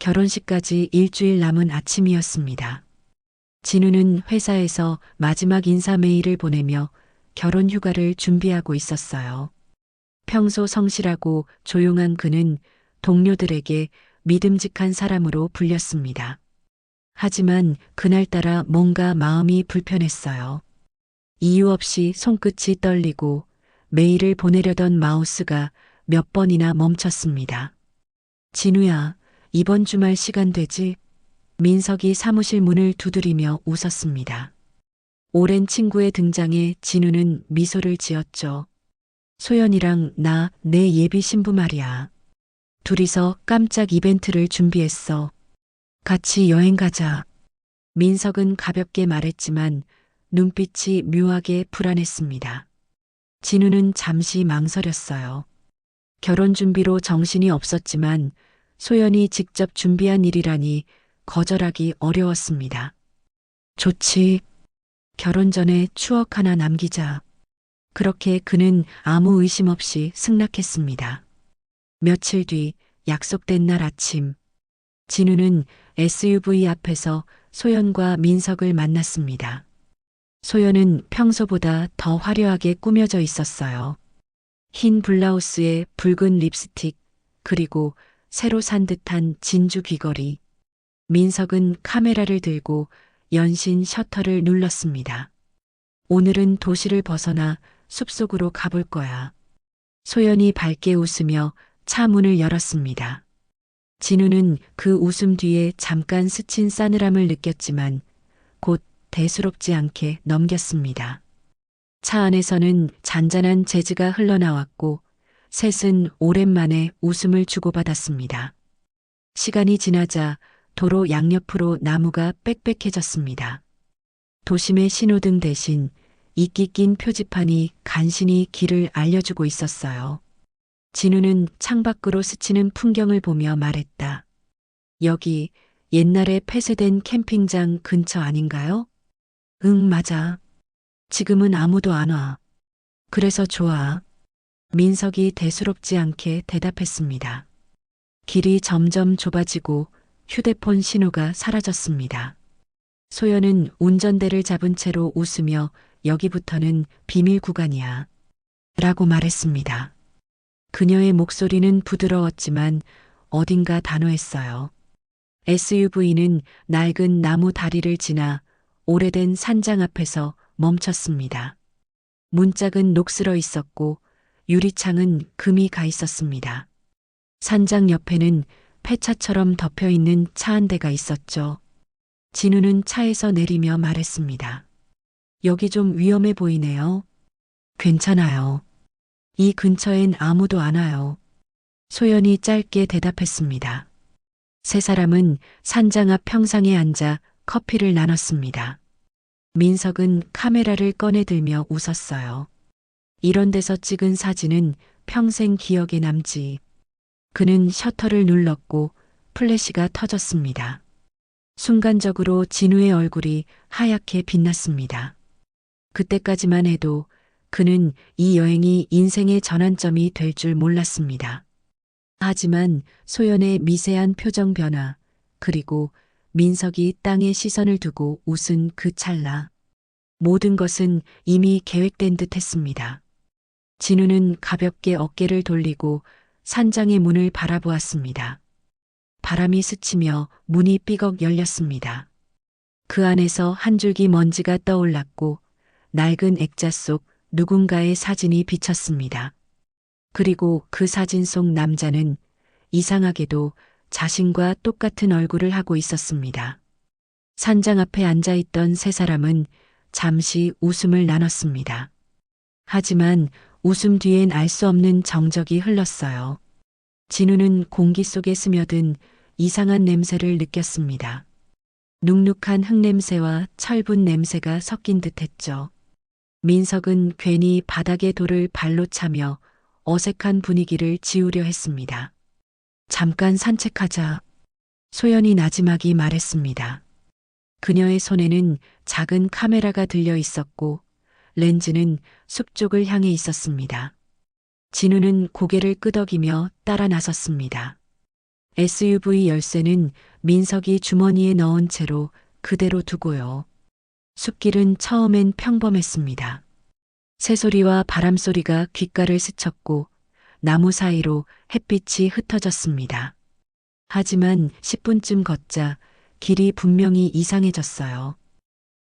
결혼식까지 일주일 남은 아침이었습니다. 진우는 회사에서 마지막 인사 메일을 보내며 결혼 휴가를 준비하고 있었어요. 평소 성실하고 조용한 그는 동료들에게 믿음직한 사람으로 불렸습니다. 하지만 그날따라 뭔가 마음이 불편했어요. 이유 없이 손끝이 떨리고 메일을 보내려던 마우스가 몇 번이나 멈췄습니다. 진우야, 이번 주말 시간 되지? 민석이 사무실 문을 두드리며 웃었습니다. 오랜 친구의 등장에 진우는 미소를 지었죠. 소연이랑 나 내 예비 신부 말이야. 둘이서 깜짝 이벤트를 준비했어. 같이 여행 가자. 민석은 가볍게 말했지만 눈빛이 묘하게 불안했습니다. 진우는 잠시 망설였어요. 결혼 준비로 정신이 없었지만 소연이 직접 준비한 일이라니 거절하기 어려웠습니다. 좋지. 결혼 전에 추억 하나 남기자. 그렇게 그는 아무 의심 없이 승낙했습니다. 며칠 뒤 약속된 날 아침, 진우는 SUV 앞에서 소연과 민석을 만났습니다. 소연은 평소보다 더 화려하게 꾸며져 있었어요. 흰 블라우스에 붉은 립스틱, 그리고 새로 산 듯한 진주 귀걸이. 민석은 카메라를 들고 연신 셔터를 눌렀습니다. 오늘은 도시를 벗어나 숲속으로 가볼 거야. 소연이 밝게 웃으며 차 문을 열었습니다. 진우는 그 웃음 뒤에 잠깐 스친 싸늘함을 느꼈지만 곧 대수롭지 않게 넘겼습니다. 차 안에서는 잔잔한 재즈가 흘러나왔고 셋은 오랜만에 웃음을 주고받았습니다. 시간이 지나자 도로 양옆으로 나무가 빽빽해졌습니다. 도심의 신호등 대신 이끼 낀 표지판이 간신히 길을 알려주고 있었어요. 진우는 창밖으로 스치는 풍경을 보며 말했다. 여기 옛날에 폐쇄된 캠핑장 근처 아닌가요? 응, 맞아. 지금은 아무도 안 와. 그래서 좋아. 민석이 대수롭지 않게 대답했습니다. 길이 점점 좁아지고 휴대폰 신호가 사라졌습니다. 소연은 운전대를 잡은 채로 웃으며 여기부터는 비밀 구간이야. 라고 말했습니다. 그녀의 목소리는 부드러웠지만 어딘가 단호했어요. SUV는 낡은 나무 다리를 지나 오래된 산장 앞에서 멈췄습니다. 문짝은 녹슬어 있었고 유리창은 금이 가 있었습니다. 산장 옆에는 폐차처럼 덮여 있는 차 한 대가 있었죠. 진우는 차에서 내리며 말했습니다. 여기 좀 위험해 보이네요. 괜찮아요. 이 근처엔 아무도 안 와요. 소연이 짧게 대답했습니다. 세 사람은 산장 앞 평상에 앉아 커피를 나눴습니다. 민석은 카메라를 꺼내들며 웃었어요. 이런 데서 찍은 사진은 평생 기억에 남지. 그는 셔터를 눌렀고 플래시가 터졌습니다. 순간적으로 진우의 얼굴이 하얗게 빛났습니다. 그때까지만 해도 그는 이 여행이 인생의 전환점이 될 줄 몰랐습니다. 하지만 소연의 미세한 표정 변화, 그리고 민석이 땅에 시선을 두고 웃은 그 찰나. 모든 것은 이미 계획된 듯 했습니다. 진우는 가볍게 어깨를 돌리고 산장의 문을 바라보았습니다. 바람이 스치며 문이 삐걱 열렸습니다. 그 안에서 한 줄기 먼지가 떠올랐고 낡은 액자 속 누군가의 사진이 비쳤습니다. 그리고 그 사진 속 남자는 이상하게도 자신과 똑같은 얼굴을 하고 있었습니다. 산장 앞에 앉아 있던 세 사람은 잠시 웃음을 나눴습니다. 하지만 웃음 뒤엔 알 수 없는 정적이 흘렀어요. 진우는 공기 속에 스며든 이상한 냄새를 느꼈습니다. 눅눅한 흙냄새와 철분 냄새가 섞인 듯 했죠. 민석은 괜히 바닥에 돌을 발로 차며 어색한 분위기를 지우려 했습니다. 잠깐 산책하자. 소연이 나지막이 말했습니다. 그녀의 손에는 작은 카메라가 들려 있었고 렌즈는 숲 쪽을 향해 있었습니다. 진우는 고개를 끄덕이며 따라 나섰습니다. SUV 열쇠는 민석이 주머니에 넣은 채로 그대로 두고요. 숲길은 처음엔 평범했습니다. 새소리와 바람소리가 귓가를 스쳤고 나무 사이로 햇빛이 흩어졌습니다. 하지만 10분쯤 걷자 길이 분명히 이상해졌어요.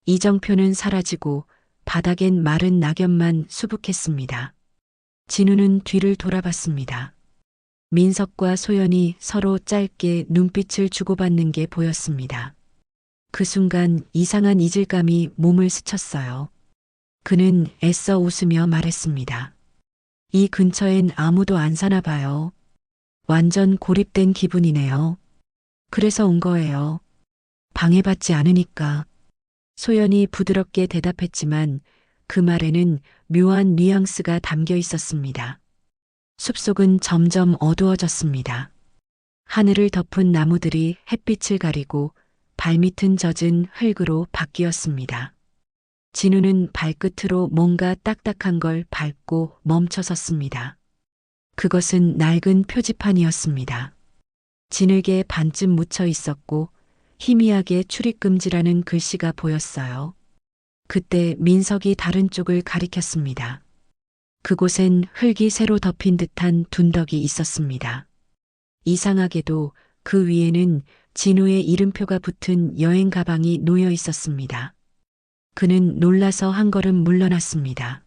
이정표는 사라지고 바닥엔 마른 낙엽만 수북했습니다. 진우는 뒤를 돌아봤습니다. 민석과 소연이 서로 짧게 눈빛을 주고받는 게 보였습니다. 그 순간 이상한 이질감이 몸을 스쳤어요. 그는 애써 웃으며 말했습니다. 이 근처엔 아무도 안 사나 봐요. 완전 고립된 기분이네요. 그래서 온 거예요. 방해받지 않으니까. 소연이 부드럽게 대답했지만 그 말에는 묘한 뉘앙스가 담겨 있었습니다. 숲속은 점점 어두워졌습니다. 하늘을 덮은 나무들이 햇빛을 가리고 발밑은 젖은 흙으로 바뀌었습니다. 진우는 발끝으로 뭔가 딱딱한 걸 밟고 멈춰 섰습니다. 그것은 낡은 표지판이었습니다. 진흙에 반쯤 묻혀 있었고 희미하게 출입금지라는 글씨가 보였어요. 그때 민석이 다른 쪽을 가리켰습니다. 그곳엔 흙이 새로 덮인 듯한 둔덕이 있었습니다. 이상하게도 그 위에는 진우의 이름표가 붙은 여행 가방이 놓여 있었습니다. 그는 놀라서 한 걸음 물러났습니다.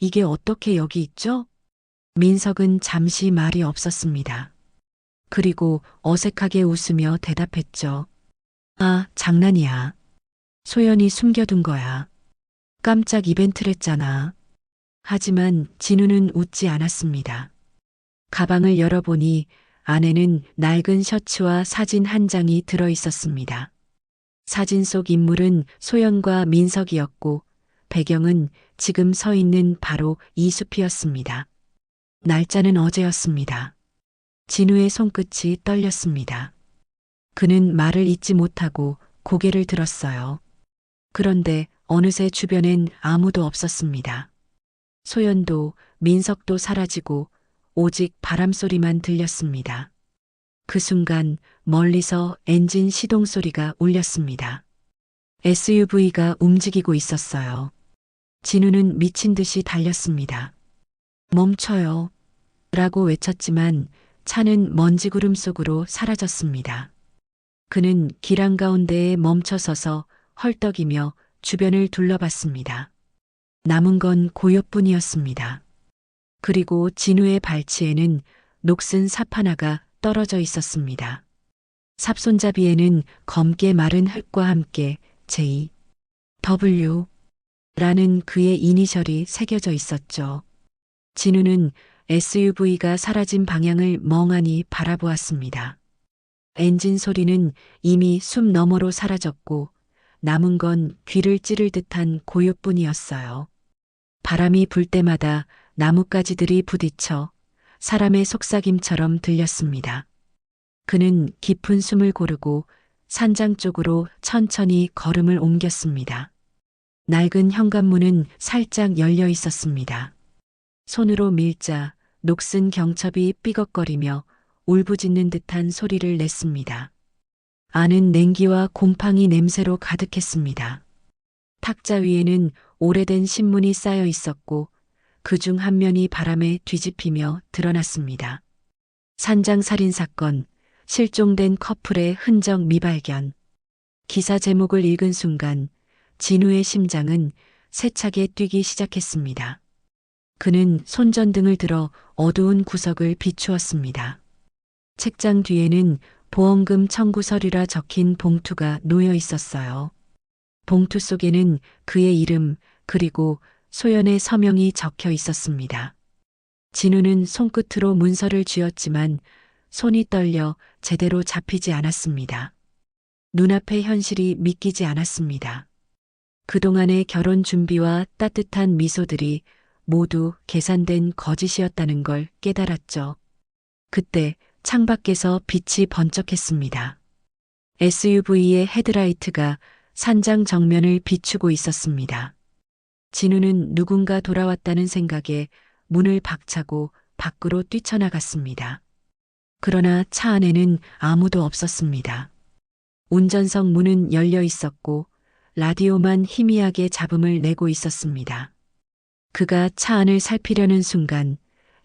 이게 어떻게 여기 있죠? 민석은 잠시 말이 없었습니다. 그리고 어색하게 웃으며 대답했죠. 아, 장난이야. 소연이 숨겨둔 거야. 깜짝 이벤트랬잖아. 하지만 진우는 웃지 않았습니다. 가방을 열어보니 안에는 낡은 셔츠와 사진 한 장이 들어 있었습니다. 사진 속 인물은 소연과 민석이었고 배경은 지금 서 있는 바로 이 숲이었습니다. 날짜는 어제였습니다. 진우의 손끝이 떨렸습니다. 그는 말을 잇지 못하고 고개를 들었어요. 그런데 어느새 주변엔 아무도 없었습니다. 소연도 민석도 사라지고 오직 바람소리만 들렸습니다. 그 순간 멀리서 엔진 시동 소리가 울렸습니다. SUV가 움직이고 있었어요. 진우는 미친 듯이 달렸습니다. 멈춰요. 라고 외쳤지만 차는 먼지 구름 속으로 사라졌습니다. 그는 길 한가운데에 멈춰 서서 헐떡이며 주변을 둘러봤습니다. 남은 건 고요뿐이었습니다. 그리고 진우의 발치에는 녹슨 삽 하나가 떨어져 있었습니다. 삽 손잡이에는 검게 마른 흙과 함께 J, W 라는 그의 이니셜이 새겨져 있었죠. 진우는 SUV가 사라진 방향을 멍하니 바라보았습니다. 엔진 소리는 이미 숲 너머로 사라졌고 남은 건 귀를 찌를 듯한 고요뿐이었어요. 바람이 불 때마다 나뭇가지들이 부딪혀 사람의 속삭임처럼 들렸습니다. 그는 깊은 숨을 고르고 산장 쪽으로 천천히 걸음을 옮겼습니다. 낡은 현관문은 살짝 열려 있었습니다. 손으로 밀자 녹슨 경첩이 삐걱거리며 울부짖는 듯한 소리를 냈습니다. 안은 냉기와 곰팡이 냄새로 가득했습니다. 탁자 위에는 오래된 신문이 쌓여 있었고 그 중 한 면이 바람에 뒤집히며 드러났습니다. 산장 살인 사건, 실종된 커플의 흔적 미발견. 기사 제목을 읽은 순간 진우의 심장은 세차게 뛰기 시작했습니다. 그는 손전등을 들어 어두운 구석을 비추었습니다. 책장 뒤에는 보험금 청구 서류라 적힌 봉투가 놓여 있었어요. 봉투 속에는 그의 이름 그리고 소연의 서명이 적혀 있었습니다. 진우는 손끝으로 문서를 쥐었지만 손이 떨려 제대로 잡히지 않았습니다. 눈앞의 현실이 믿기지 않았습니다. 그동안의 결혼 준비와 따뜻한 미소들이 모두 계산된 거짓이었다는 걸 깨달았죠. 그때 창밖에서 빛이 번쩍했습니다. SUV의 헤드라이트가 산장 정면을 비추고 있었습니다. 진우는 누군가 돌아왔다는 생각에 문을 박차고 밖으로 뛰쳐나갔습니다. 그러나 차 안에는 아무도 없었습니다. 운전석 문은 열려 있었고 라디오만 희미하게 잡음을 내고 있었습니다. 그가 차 안을 살피려는 순간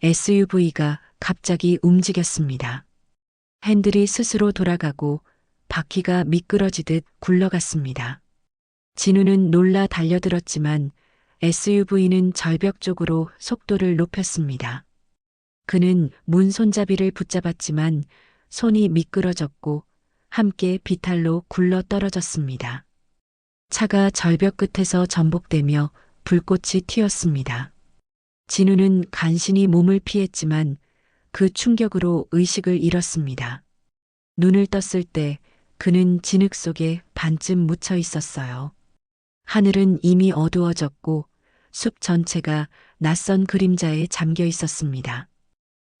SUV가 갑자기 움직였습니다. 핸들이 스스로 돌아가고 바퀴가 미끄러지듯 굴러갔습니다. 진우는 놀라 달려들었지만 SUV는 절벽 쪽으로 속도를 높였습니다. 그는 문 손잡이를 붙잡았지만 손이 미끄러졌고 함께 비탈로 굴러 떨어졌습니다. 차가 절벽 끝에서 전복되며 불꽃이 튀었습니다. 진우는 간신히 몸을 피했지만 그 충격으로 의식을 잃었습니다. 눈을 떴을 때 그는 진흙 속에 반쯤 묻혀 있었어요. 하늘은 이미 어두워졌고 숲 전체가 낯선 그림자에 잠겨 있었습니다.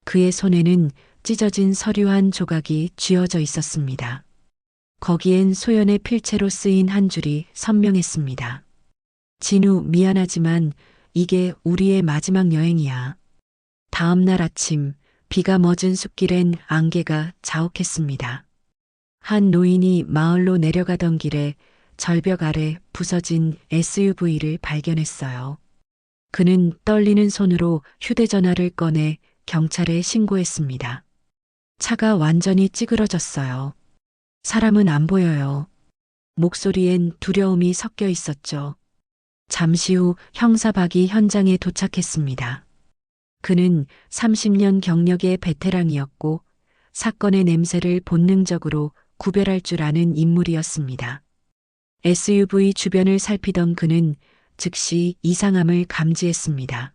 그의 손에는 찢어진 서류 한 조각이 쥐어져 있었습니다. 거기엔 소연의 필체로 쓰인 한 줄이 선명했습니다. 진우 미안하지만 이게 우리의 마지막 여행이야. 다음 날 아침 비가 멎은 숲길엔 안개가 자욱했습니다. 한 노인이 마을로 내려가던 길에 절벽 아래 부서진 SUV를 발견했어요. 그는 떨리는 손으로 휴대전화를 꺼내 경찰에 신고했습니다. 차가 완전히 찌그러졌어요. 사람은 안 보여요. 목소리엔 두려움이 섞여 있었죠. 잠시 후 형사박이 현장에 도착했습니다. 그는 30년 경력의 베테랑이었고 사건의 냄새를 본능적으로 구별할 줄 아는 인물이었습니다. SUV 주변을 살피던 그는 즉시 이상함을 감지했습니다.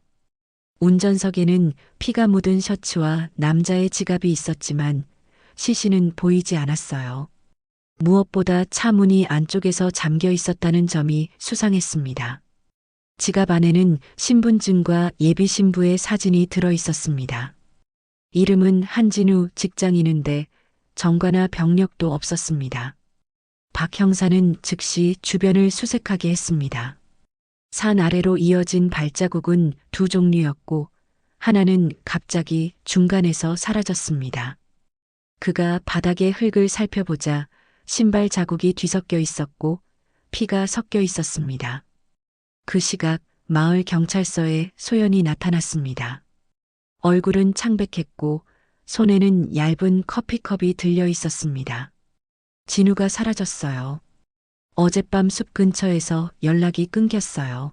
운전석에는 피가 묻은 셔츠와 남자의 지갑이 있었지만 시신은 보이지 않았어요. 무엇보다 차 문이 안쪽에서 잠겨 있었다는 점이 수상했습니다. 지갑 안에는 신분증과 예비 신부의 사진이 들어 있었습니다. 이름은 한진우 직장인인데 정과나 병력도 없었습니다. 박 형사는 즉시 주변을 수색하게 했습니다. 산 아래로 이어진 발자국은 두 종류였고 하나는 갑자기 중간에서 사라졌습니다. 그가 바닥의 흙을 살펴보자 신발 자국이 뒤섞여 있었고 피가 섞여 있었습니다. 그 시각 마을 경찰서에 소연이 나타났습니다. 얼굴은 창백했고 손에는 얇은 커피컵이 들려 있었습니다. 진우가 사라졌어요. 어젯밤 숲 근처에서 연락이 끊겼어요.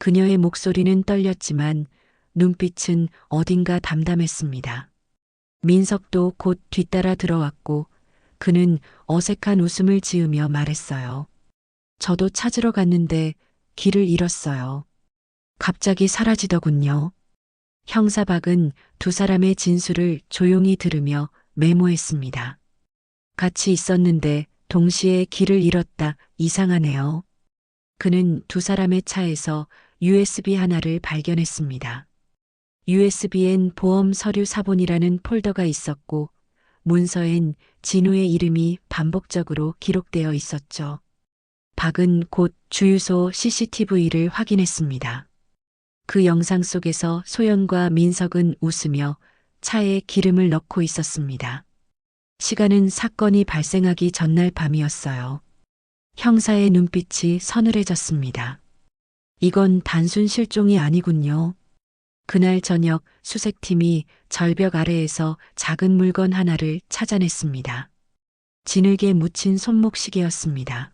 그녀의 목소리는 떨렸지만 눈빛은 어딘가 담담했습니다. 민석도 곧 뒤따라 들어왔고 그는 어색한 웃음을 지으며 말했어요. 저도 찾으러 갔는데 길을 잃었어요. 갑자기 사라지더군요. 형사박은 두 사람의 진술을 조용히 들으며 메모했습니다. 같이 있었는데 동시에 길을 잃었다. 이상하네요. 그는 두 사람의 차에서 USB 하나를 발견했습니다. USB엔 보험 서류 사본이라는 폴더가 있었고 문서엔 진우의 이름이 반복적으로 기록되어 있었죠. 박은 곧 주유소 CCTV를 확인했습니다. 그 영상 속에서 소연과 민석은 웃으며 차에 기름을 넣고 있었습니다. 시간은 사건이 발생하기 전날 밤이었어요. 형사의 눈빛이 서늘해졌습니다. 이건 단순 실종이 아니군요. 그날 저녁 수색팀이 절벽 아래에서 작은 물건 하나를 찾아냈습니다. 진흙에 묻힌 손목시계였습니다.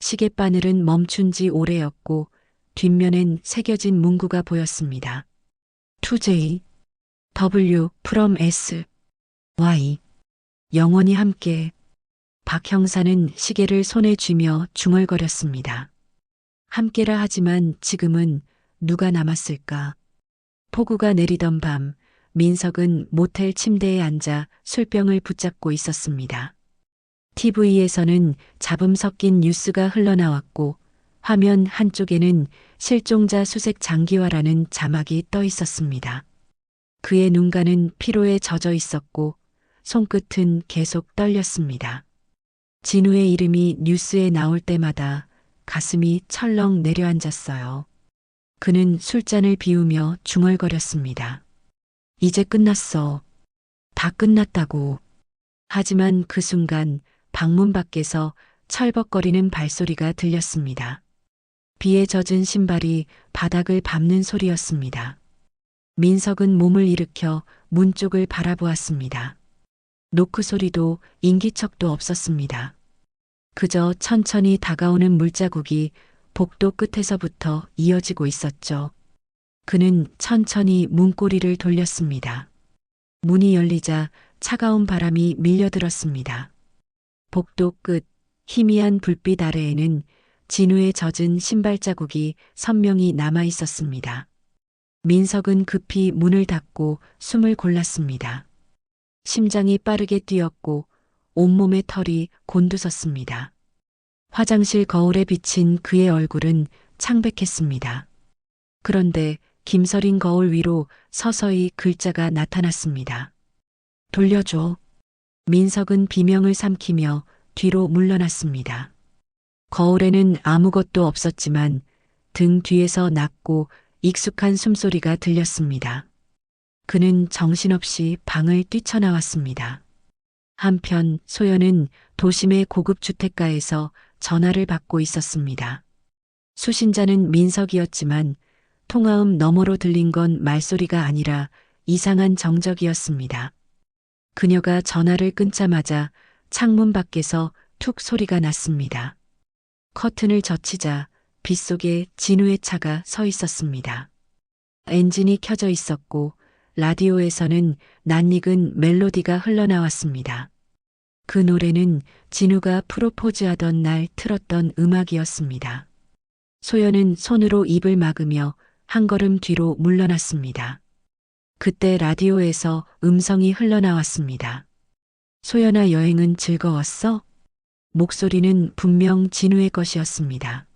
시계바늘은 멈춘 지 오래였고 뒷면엔 새겨진 문구가 보였습니다. 2J W from S Y 영원히 함께 박 형사는 시계를 손에 쥐며 중얼거렸습니다. 함께라 하지만 지금은 누가 남았을까? 폭우가 내리던 밤 민석은 모텔 침대에 앉아 술병을 붙잡고 있었습니다. TV에서는 잡음 섞인 뉴스가 흘러나왔고 화면 한쪽에는 실종자 수색 장기화라는 자막이 떠 있었습니다. 그의 눈가는 피로에 젖어 있었고 손끝은 계속 떨렸습니다. 진우의 이름이 뉴스에 나올 때마다 가슴이 철렁 내려앉았어요. 그는 술잔을 비우며 중얼거렸습니다. 이제 끝났어. 다 끝났다고. 하지만 그 순간 방문 밖에서 철벅거리는 발소리가 들렸습니다. 비에 젖은 신발이 바닥을 밟는 소리였습니다. 민석은 몸을 일으켜 문 쪽을 바라보았습니다. 노크 소리도 인기척도 없었습니다. 그저 천천히 다가오는 물자국이 복도 끝에서부터 이어지고 있었죠. 그는 천천히 문고리를 돌렸습니다. 문이 열리자 차가운 바람이 밀려들었습니다. 복도 끝 희미한 불빛 아래에는 진우의 젖은 신발 자국이 선명히 남아 있었습니다. 민석은 급히 문을 닫고 숨을 골랐습니다. 심장이 빠르게 뛰었고 온몸의 털이 곤두섰습니다. 화장실 거울에 비친 그의 얼굴은 창백했습니다. 그런데 김서린 거울 위로 서서히 글자가 나타났습니다. 돌려줘. 민석은 비명을 삼키며 뒤로 물러났습니다. 거울에는 아무것도 없었지만 등 뒤에서 낮고 익숙한 숨소리가 들렸습니다. 그는 정신없이 방을 뛰쳐나왔습니다. 한편 소연은 도심의 고급 주택가에서 전화를 받고 있었습니다. 수신자는 민석이었지만 통화음 너머로 들린 건 말소리가 아니라 이상한 정적이었습니다. 그녀가 전화를 끊자마자 창문 밖에서 툭 소리가 났습니다. 커튼을 젖히자 빗속에 진우의 차가 서 있었습니다. 엔진이 켜져 있었고 라디오에서는 낯익은 멜로디가 흘러나왔습니다. 그 노래는 진우가 프로포즈하던 날 틀었던 음악이었습니다. 소연은 손으로 입을 막으며 한 걸음 뒤로 물러났습니다. 그때 라디오에서 음성이 흘러나왔습니다. 소연아 여행은 즐거웠어? 목소리는 분명 진우의 것이었습니다.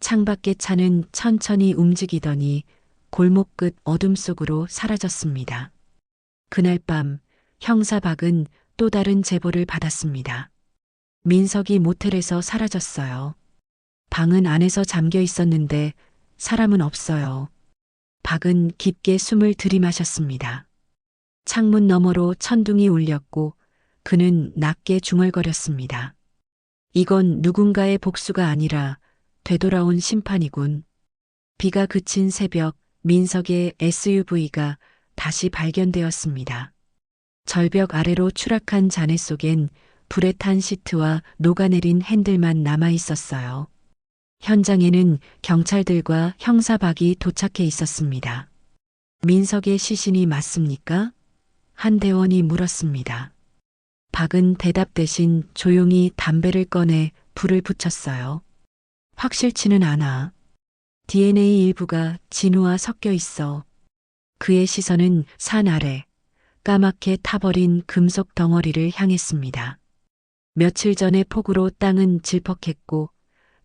창밖의 차는 천천히 움직이더니 골목 끝 어둠 속으로 사라졌습니다. 그날 밤 형사 박은 또 다른 제보를 받았습니다. 민석이 모텔에서 사라졌어요. 방은 안에서 잠겨 있었는데 사람은 없어요. 박은 깊게 숨을 들이마셨습니다. 창문 너머로 천둥이 울렸고 그는 낮게 중얼거렸습니다. 이건 누군가의 복수가 아니라 되돌아온 심판이군. 비가 그친 새벽 민석의 SUV가 다시 발견되었습니다. 절벽 아래로 추락한 잔해 속엔 불에 탄 시트와 녹아내린 핸들만 남아 있었어요. 현장에는 경찰들과 형사박이 도착해 있었습니다. 민석의 시신이 맞습니까? 한 대원이 물었습니다. 박은 대답 대신 조용히 담배를 꺼내 불을 붙였어요. 확실치는 않아. DNA 일부가 진우와 섞여 있어. 그의 시선은 산 아래 까맣게 타버린 금속 덩어리를 향했습니다. 며칠 전의 폭우로 땅은 질퍽했고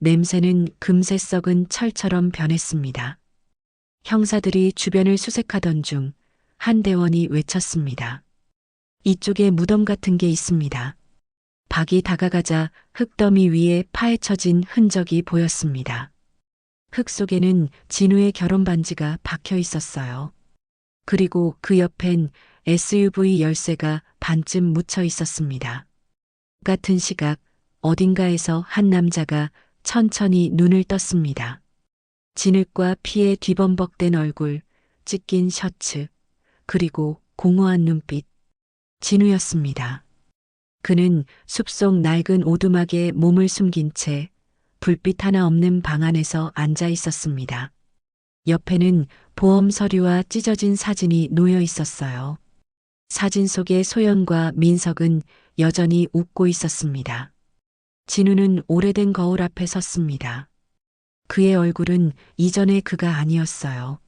냄새는 금세 썩은 철처럼 변했습니다. 형사들이 주변을 수색하던 중 한 대원이 외쳤습니다. 이쪽에 무덤 같은 게 있습니다. 박이 다가가자 흙더미 위에 파헤쳐진 흔적이 보였습니다. 흙 속에는 진우의 결혼 반지가 박혀 있었어요. 그리고 그 옆엔 SUV 열쇠가 반쯤 묻혀 있었습니다. 같은 시각 어딘가에서 한 남자가 천천히 눈을 떴습니다. 진흙과 피에 뒤범벅된 얼굴, 찢긴 셔츠, 그리고 공허한 눈빛. 진우였습니다. 그는 숲속 낡은 오두막에 몸을 숨긴 채 불빛 하나 없는 방 안에서 앉아 있었습니다. 옆에는 보험 서류와 찢어진 사진이 놓여 있었어요. 사진 속의 소연과 민석은 여전히 웃고 있었습니다. 진우는 오래된 거울 앞에 섰습니다. 그의 얼굴은 이전의 그가 아니었어요.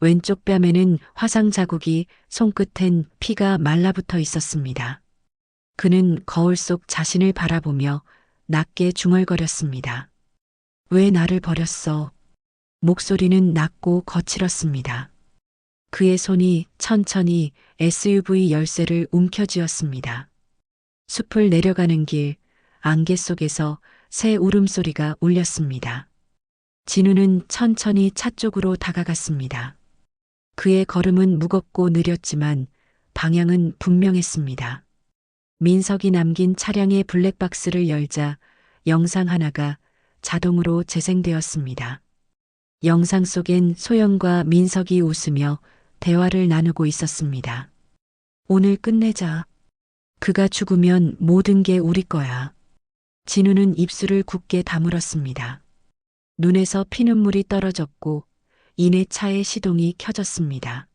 왼쪽 뺨에는 화상 자국이 손끝엔 피가 말라붙어 있었습니다. 그는 거울 속 자신을 바라보며 낮게 중얼거렸습니다. 왜 나를 버렸어? 목소리는 낮고 거칠었습니다. 그의 손이 천천히 SUV 열쇠를 움켜쥐었습니다. 숲을 내려가는 길, 안개 속에서 새 울음소리가 울렸습니다. 진우는 천천히 차 쪽으로 다가갔습니다. 그의 걸음은 무겁고 느렸지만 방향은 분명했습니다. 민석이 남긴 차량의 블랙박스를 열자 영상 하나가 자동으로 재생되었습니다. 영상 속엔 소영과 민석이 웃으며 대화를 나누고 있었습니다. 오늘 끝내자. 그가 죽으면 모든 게 우리 거야. 진우는 입술을 굳게 다물었습니다. 눈에서 피눈물이 떨어졌고 이내 차의 시동이 켜졌습니다.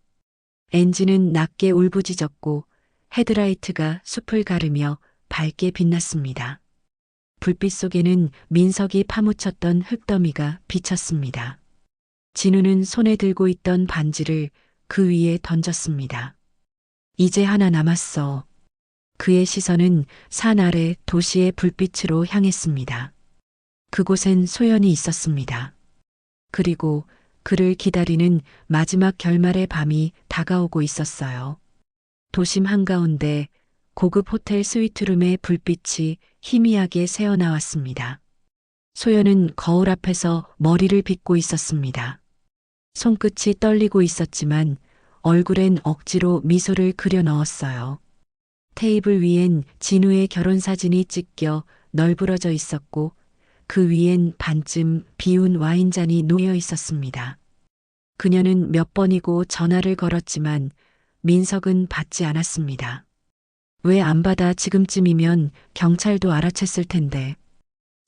엔진은 낮게 울부짖었고 헤드라이트가 숲을 가르며 밝게 빛났습니다. 불빛 속에는 민석이 파묻혔던 흙더미가 비쳤습니다. 진우는 손에 들고 있던 반지를 그 위에 던졌습니다. 이제 하나 남았어. 그의 시선은 산 아래 도시의 불빛으로 향했습니다. 그곳엔 소연이 있었습니다. 그리고 그를 기다리는 마지막 결말의 밤이 다가오고 있었어요. 도심 한가운데 고급 호텔 스위트룸의 불빛이 희미하게 새어나왔습니다. 소연은 거울 앞에서 머리를 빗고 있었습니다. 손끝이 떨리고 있었지만 얼굴엔 억지로 미소를 그려 넣었어요. 테이블 위엔 진우의 결혼 사진이 찢겨 널브러져 있었고 그 위엔 반쯤 비운 와인잔이 놓여 있었습니다. 그녀는 몇 번이고 전화를 걸었지만 민석은 받지 않았습니다. 왜 안 받아 지금쯤이면 경찰도 알아챘을 텐데.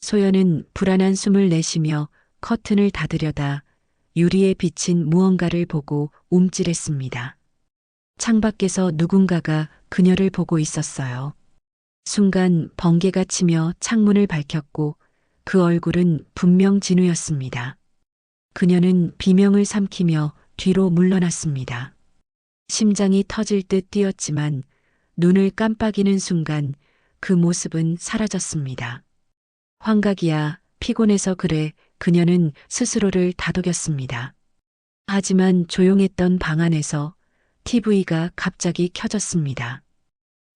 소연은 불안한 숨을 내쉬며 커튼을 닫으려다 유리에 비친 무언가를 보고 움찔했습니다. 창밖에서 누군가가 그녀를 보고 있었어요. 순간 번개가 치며 창문을 밝혔고 그 얼굴은 분명 진우였습니다. 그녀는 비명을 삼키며 뒤로 물러났습니다. 심장이 터질 듯 뛰었지만 눈을 깜빡이는 순간 그 모습은 사라졌습니다. 환각이야 피곤해서 그래 그녀는 스스로를 다독였습니다. 하지만 조용했던 방 안에서 TV가 갑자기 켜졌습니다.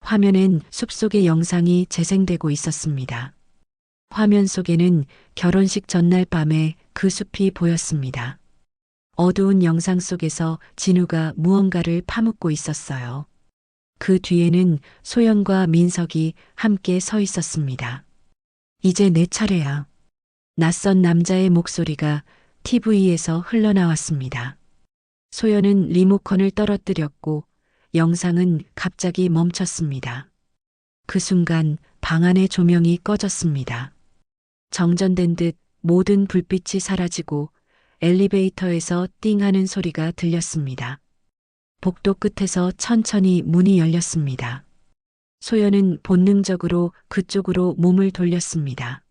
화면엔 숲속의 영상이 재생되고 있었습니다. 화면 속에는 결혼식 전날 밤에 그 숲이 보였습니다. 어두운 영상 속에서 진우가 무언가를 파묻고 있었어요. 그 뒤에는 소연과 민석이 함께 서 있었습니다. 이제 내 차례야. 낯선 남자의 목소리가 TV에서 흘러나왔습니다. 소연은 리모컨을 떨어뜨렸고 영상은 갑자기 멈췄습니다. 그 순간 방 안의 조명이 꺼졌습니다. 정전된 듯 모든 불빛이 사라지고 엘리베이터에서 띵 하는 소리가 들렸습니다. 복도 끝에서 천천히 문이 열렸습니다. 소연은 본능적으로 그쪽으로 몸을 돌렸습니다.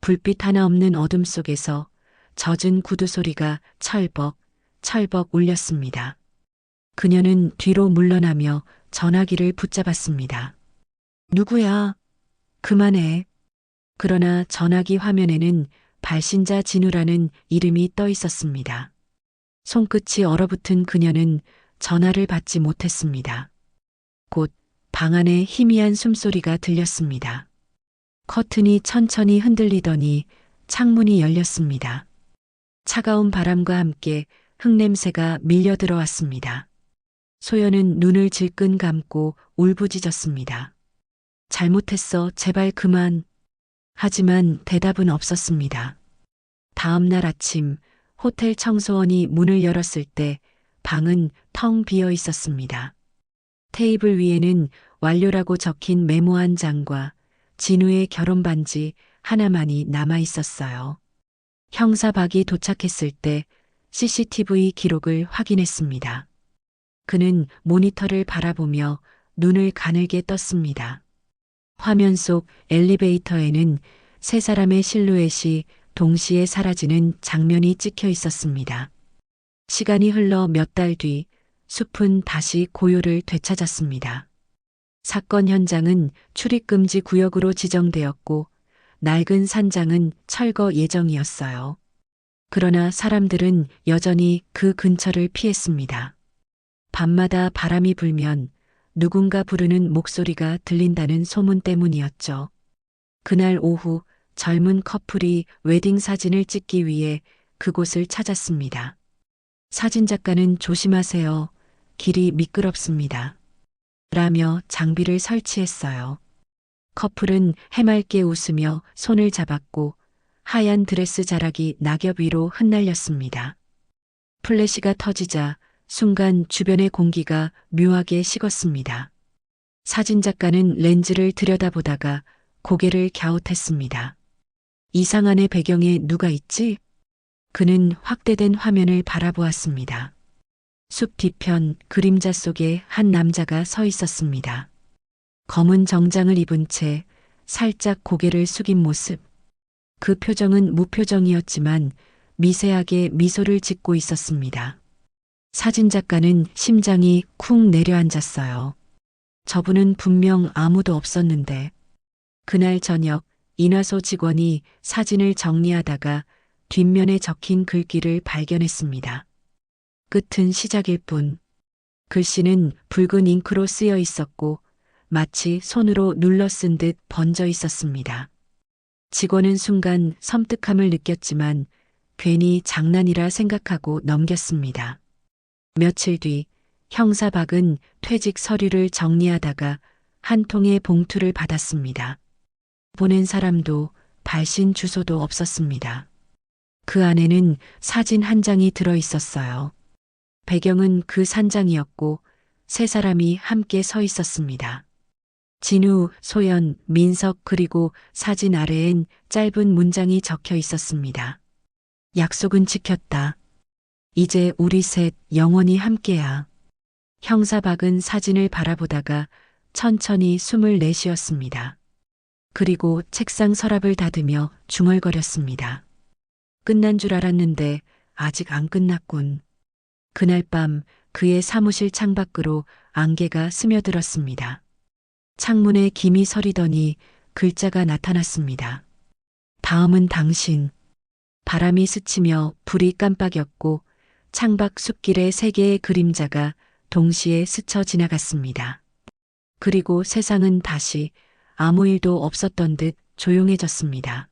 불빛 하나 없는 어둠 속에서 젖은 구두 소리가 철벅, 철벅 울렸습니다. 그녀는 뒤로 물러나며 전화기를 붙잡았습니다. 누구야? 그만해. 그러나 전화기 화면에는 발신자 진우라는 이름이 떠 있었습니다. 손끝이 얼어붙은 그녀는 전화를 받지 못했습니다. 곧 방 안에 희미한 숨소리가 들렸습니다. 커튼이 천천히 흔들리더니 창문이 열렸습니다. 차가운 바람과 함께 흙냄새가 밀려 들어왔습니다. 소연은 눈을 질끈 감고 울부짖었습니다. 잘못했어, 제발 그만. 하지만 대답은 없었습니다. 다음 날 아침 호텔 청소원이 문을 열었을 때 방은 텅 비어 있었습니다. 테이블 위에는 완료라고 적힌 메모 한 장과 진우의 결혼 반지 하나만이 남아 있었어요. 형사 박이 도착했을 때 CCTV 기록을 확인했습니다. 그는 모니터를 바라보며 눈을 가늘게 떴습니다. 화면 속 엘리베이터에는 세 사람의 실루엣이 동시에 사라지는 장면이 찍혀 있었습니다. 시간이 흘러 몇 달 뒤 숲은 다시 고요를 되찾았습니다. 사건 현장은 출입금지 구역으로 지정되었고 낡은 산장은 철거 예정이었어요. 그러나 사람들은 여전히 그 근처를 피했습니다. 밤마다 바람이 불면 누군가 부르는 목소리가 들린다는 소문 때문이었죠. 그날 오후 젊은 커플이 웨딩 사진을 찍기 위해 그곳을 찾았습니다. 사진작가는 조심하세요. 길이 미끄럽습니다. 라며 장비를 설치했어요. 커플은 해맑게 웃으며 손을 잡았고 하얀 드레스 자락이 낙엽 위로 흩날렸습니다. 플래시가 터지자 순간 주변의 공기가 묘하게 식었습니다. 사진작가는 렌즈를 들여다보다가 고개를 갸웃했습니다. 이상 안의 배경에 누가 있지? 그는 확대된 화면을 바라보았습니다. 숲 뒤편 그림자 속에 한 남자가 서 있었습니다. 검은 정장을 입은 채 살짝 고개를 숙인 모습. 그 표정은 무표정이었지만 미세하게 미소를 짓고 있었습니다. 사진작가는 심장이 쿵 내려앉았어요. 저분은 분명 아무도 없었는데 그날 저녁 인화소 직원이 사진을 정리하다가 뒷면에 적힌 글귀를 발견했습니다. 끝은 시작일 뿐. 글씨는 붉은 잉크로 쓰여 있었고 마치 손으로 눌러 쓴 듯 번져 있었습니다. 직원은 순간 섬뜩함을 느꼈지만 괜히 장난이라 생각하고 넘겼습니다. 며칠 뒤 형사 박은 퇴직 서류를 정리하다가 한 통의 봉투를 받았습니다. 보낸 사람도 발신 주소도 없었습니다. 그 안에는 사진 한 장이 들어 있었어요. 배경은 그 산장이었고 세 사람이 함께 서 있었습니다. 진우, 소연, 민석 그리고 사진 아래엔 짧은 문장이 적혀 있었습니다. 약속은 지켰다. 이제 우리 셋 영원히 함께야. 형사 박은 사진을 바라보다가 천천히 숨을 내쉬었습니다. 그리고 책상 서랍을 닫으며 중얼거렸습니다. 끝난 줄 알았는데 아직 안 끝났군. 그날 밤 그의 사무실 창밖으로 안개가 스며들었습니다. 창문에 김이 서리더니 글자가 나타났습니다. 다음은 당신. 바람이 스치며 불이 깜빡였고 창밖 숲길의 세 개의 그림자가 동시에 스쳐 지나갔습니다. 그리고 세상은 다시 아무 일도 없었던 듯 조용해졌습니다.